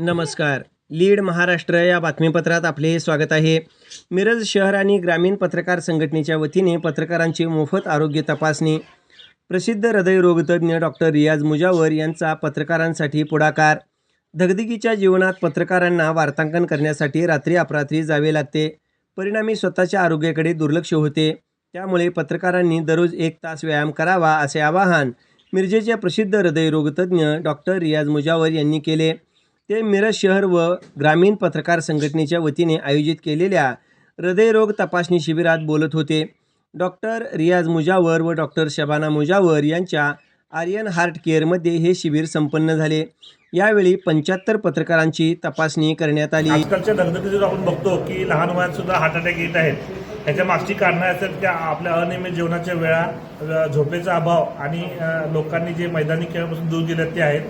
नमस्कार. लीड महाराष्ट्र या बातमीपत्रात आपले स्वागत आहे. मिरज शहर आणि ग्रामीण पत्रकार संघटनेच्या वतीने पत्रकारांची मोफत आरोग्य तपासणी. प्रसिद्ध हृदयरोगतज्ञ डॉक्टर रियाज मुजावर यांचा पत्रकारांसाठी पुढाकार. धगधगीच्या जीवनात पत्रकारांना वार्तांकन करण्यासाठी रात्री अपरात्री जावे लागते. परिणामी स्वतःच्या आरोग्याकडे दुर्लक्ष होते. त्यामुळे पत्रकारांनी दररोज एक तास व्यायाम करावा असे आवाहन मिरजेच्या प्रसिद्ध हृदयरोगतज्ञ डॉक्टर रियाज मुजावर यांनी केले. ते मिरज शहर व ग्रामीण पत्रकार संघटनेच्या वतीने आयोजित केलेल्या हृदयरोग तपासणी शिबिरात बोलत होते. डॉक्टर रियाज मुजावर व डॉक्टर शबाना मुजावर यांच्या आर्यन हार्ट केअरमध्ये हे शिबिर संपन्न झाले. यावेळी पंच्याहत्तर पत्रकारांची तपासणी करण्यात आली. आजकालच्या दगदगीत आपण बघतो की लहान वयात सुद्धा हार्ट अटॅक येत आहेत. ह्याच्या मागची कारणं असतात की आपल्या अनियमित जेवणाच्या वेळा झोपेचा अभाव आणि लोकांनी जे मैदानी खेळापासून दूर गेले ते आहेत.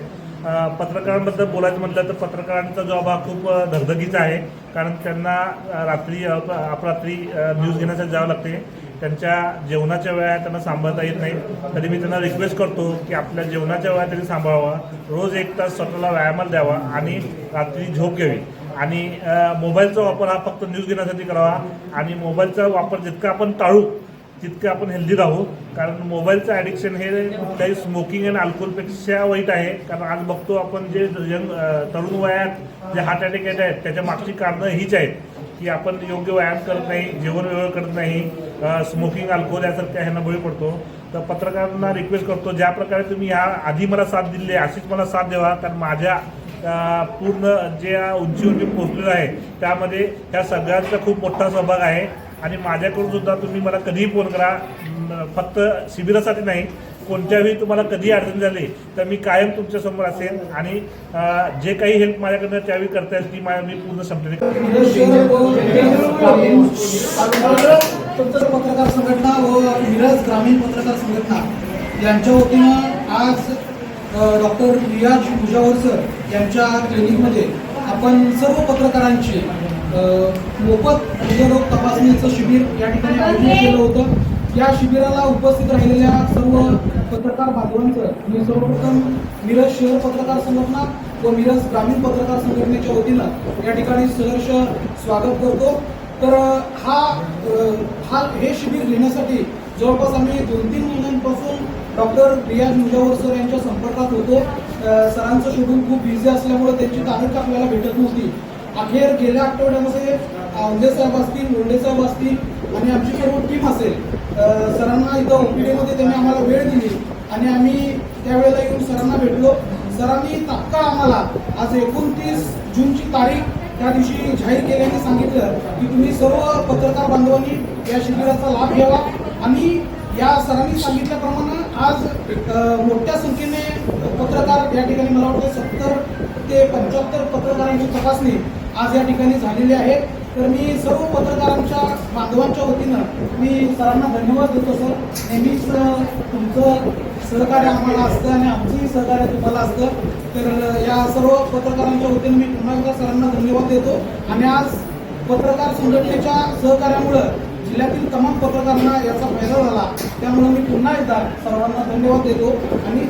पत्रकारांबद्दल बोलायचं म्हटलं तर पत्रकारांचा जॉब हा खूप धगधगीचा आहे. कारण त्यांना रात्री अपरात्री न्यूज घेण्यासाठी जावं लागते. त्यांच्या जेवणाच्या वेळा त्यांना सांभाळता येत नाही. तरी मी त्यांना रिक्वेस्ट करतो की आपल्या जेवणाच्या वेळा त्यांनी सांभाळावा. रोज एक तास स्वतःला व्यायामाला द्यावा आणि रात्री झोप घ्यावी. आणि मोबाईलचा वापर हा फक्त न्यूज घेण्यासाठी करावा. आणि मोबाईलचा वापर जितका आपण टाळू तितकं आपण हेल्दी राहू कारण मोबाईलचं ॲडिक्शन हे कुठल्याही स्मोकिंग अँड अल्कोहोलपेक्षा वाईट आहे. कारण आज बघतो आपण जे यंग तरुण वयात जे हार्ट अटॅक येत आहेत त्याच्या मागची कारणं हीच आहेत की आपण योग्य व्यायाम करत नाही जेवण वेळ करत नाही स्मोकिंग अल्कोहोल यासारख्या ह्यांना बळी पडतो. तर पत्रकारांना रिक्वेस्ट करतो ज्या प्रकारे तुम्ही ह्या आधी मला साथ दिली आहे अशीच मला साथ द्यावा. कारण माझ्या पूर्ण जे उंचीवर मी पोहोचलेलो आहे त्यामध्ये ह्या सगळ्यांचा खूप मोठा सहभाग आहे. आणि माझ्याकडून सुद्धा तुम्ही मला कधीही फोन करा. फक्त शिबिरासाठी नाही कोणत्याही तुम्हाला कधी अडचण झाली तर मी कायम तुमच्यासमोर असेल आणि जे काही हेल्प माझ्याकडनं त्यावेळी करता येईल ती मी पूर्ण संपले पत्रकार पत्रकार संघटना व मिरज ग्रामीण पत्रकार संघटना यांच्या वतीनं आज डॉक्टर रियाज मुजावर सर यांच्या क्लिनिकमध्ये आपण सर्व पत्रकारांची मोफत हृदयरोग तपासणीचं शिबिर या ठिकाणी आयोजित केलं होतं. या शिबिराला उपस्थित राहिलेल्या सर्व पत्रकार बांधवांचं मी सर्वप्रथम मिरज शहर पत्रकार संघटना व मिरज ग्रामीण पत्रकार संघटनेच्या वतीनं या ठिकाणी सहर्ष स्वागत करतो. तर हा हा हे शिबिर घेण्यासाठी जवळपास आम्ही दोन तीन महिन्यांपासून डॉक्टर रियाज मुजावर सर यांच्या संपर्कात होतो. सरांचं शेड्यूल खूप बिझी असल्यामुळे त्यांची तारीख आपल्याला भेटत नव्हती. अखेर गेल्या आठवड्यामध्ये औंधे साहेब असतील लोंढे साहेब असतील आणि आमची सर्व टीम असेल. सरांना इथं ओपीडीमध्ये त्यांनी आम्हाला वेळ दिली आणि आम्ही त्यावेळेला येऊन सरांना भेटलो. सरांनी तात्काळ आम्हाला आज एकोणतीस जूनची तारीख त्या दिवशी जाहीर केल्याने सांगितलं की तुम्ही सर्व पत्रकार बांधवांनी या शिबिराचा लाभ घ्यावा. आणि या सरांनी सांगितल्याप्रमाणे आज मोठ्या संख्येने पत्रकार या ठिकाणी मला वाटतं सत्तर ते पंच्याहत्तर पत्रकारांची तपासणी आज या ठिकाणी झालेली आहे. तर मी सर्व पत्रकारांच्या बांधवांच्या वतीनं मी सरांना धन्यवाद देतो सर. नेहमीच तुमचं सहकार्य आम्हाला असतं आणि आमचंही सहकार्य तुम्हाला असतं. तर या सर्व पत्रकारांच्या वतीनं मी पुन्हा एकदा सरांना धन्यवाद देतो. आणि आज पत्रकार संघटनेच्या सहकार्यामुळं जिल्ह्यातील तमाम पत्रकारांना याचा फायदा झाला. त्यामुळे मी पुन्हा एकदा सर्वांना धन्यवाद देतो आणि